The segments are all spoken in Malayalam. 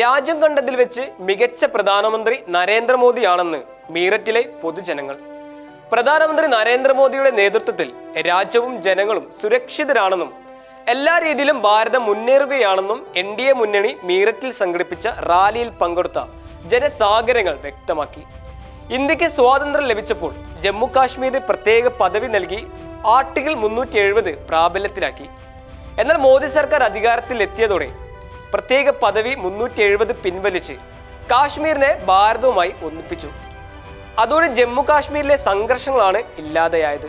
രാജ്യം കണ്ടതിൽ വെച്ച് മികച്ച പ്രധാനമന്ത്രി നരേന്ദ്രമോദിയാണെന്ന് മീററ്റിലെ പൊതുജനങ്ങൾ. പ്രധാനമന്ത്രി നരേന്ദ്രമോദിയുടെ നേതൃത്വത്തിൽ രാജ്യവും ജനങ്ങളും സുരക്ഷിതരാണെന്നും എല്ലാ രീതിയിലും ഭാരതം മുന്നേറുകയാണെന്നും എൻ ഡി എ മുന്നണി മീററ്റിൽ സംഘടിപ്പിച്ച റാലിയിൽ പങ്കെടുത്ത ജനസാഗരങ്ങൾ വ്യക്തമാക്കി. ഇന്ത്യയ്ക്ക് സ്വാതന്ത്ര്യം ലഭിച്ചപ്പോൾ ജമ്മു കാശ്മീരിന് പ്രത്യേക പദവി നൽകി ആർട്ടിക്കിൾ മുന്നൂറ്റി എഴുപത് പ്രാബല്യത്തിലാക്കി. എന്നാൽ മോദി സർക്കാർ അധികാരത്തിൽ എത്തിയതോടെ പ്രത്യേക പദവി മുന്നൂറ്റി എഴുപത് പിൻവലിച്ച് കാശ്മീരിനെ ഭാരതവുമായി ഒന്നിപ്പിച്ചു. അതോടെ ജമ്മു കാശ്മീരിലെ സംഘർഷങ്ങളാണ് ഇല്ലാതെയായത്.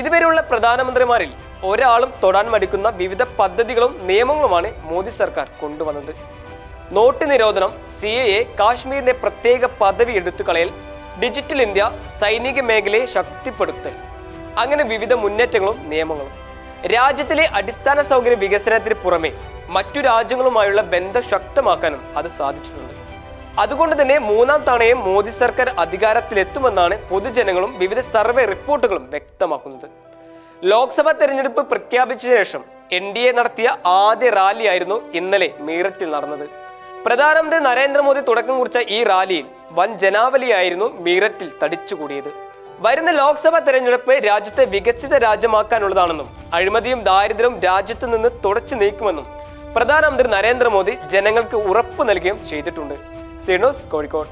ഇതുവരെയുള്ള പ്രധാനമന്ത്രിമാരിൽ ഒരാളും തൊടാൻ മടിക്കുന്ന വിവിധ പദ്ധതികളും നിയമങ്ങളുമാണ് മോദി സർക്കാർ കൊണ്ടുവന്നത്. നോട്ട് നിരോധനം സി എ കാശ്മീരിന്റെ പ്രത്യേക പദവി എടുത്തു കളയൽ ഡിജിറ്റൽ ഇന്ത്യ സൈനിക മേഖലയെ ശക്തിപ്പെടുത്തൽ അങ്ങനെ വിവിധ മുന്നേറ്റങ്ങളും നിയമങ്ങളും. രാജ്യത്തിലെ അടിസ്ഥാന സൗകര്യ വികസനത്തിന് പുറമെ മറ്റു രാജ്യങ്ങളുമായുള്ള ബന്ധം ശക്തമാക്കാനും അത് സാധിച്ചിട്ടുണ്ട്. അതുകൊണ്ട് തന്നെ മൂന്നാം തവണയും മോദി സർക്കാർ അധികാരത്തിലെത്തുമെന്നാണ് പൊതുജനങ്ങളും വിവിധ സർവേ റിപ്പോർട്ടുകളും വ്യക്തമാക്കുന്നത്. ലോക്സഭാ തെരഞ്ഞെടുപ്പ് പ്രഖ്യാപിച്ച ശേഷം എൻ ഡി എ നടത്തിയ ആദ്യ റാലിയായിരുന്നു ഇന്നലെ മീററ്റിൽ നടന്നത്. പ്രധാനമന്ത്രി നരേന്ദ്രമോദി തുടക്കം കുറിച്ച ഈ റാലിയിൽ വൻ ജനാവലിയായിരുന്നു മീററ്റിൽ തടിച്ചുകൂടിയത്. വരുന്ന ലോക്സഭാ തെരഞ്ഞെടുപ്പ് രാജ്യത്തെ വികസിത രാജ്യമാക്കാനുള്ളതാണെന്നും അഴിമതിയും ദാരിദ്ര്യവും രാജ്യത്തു നിന്ന് തുടച്ചു നീക്കുമെന്നും പ്രധാനമന്ത്രി നരേന്ദ്രമോദി ജനങ്ങൾക്ക് ഉറപ്പ് നൽകുകയും ചെയ്തിട്ടുണ്ട്. സീനോസ് കോഴിക്കോട്.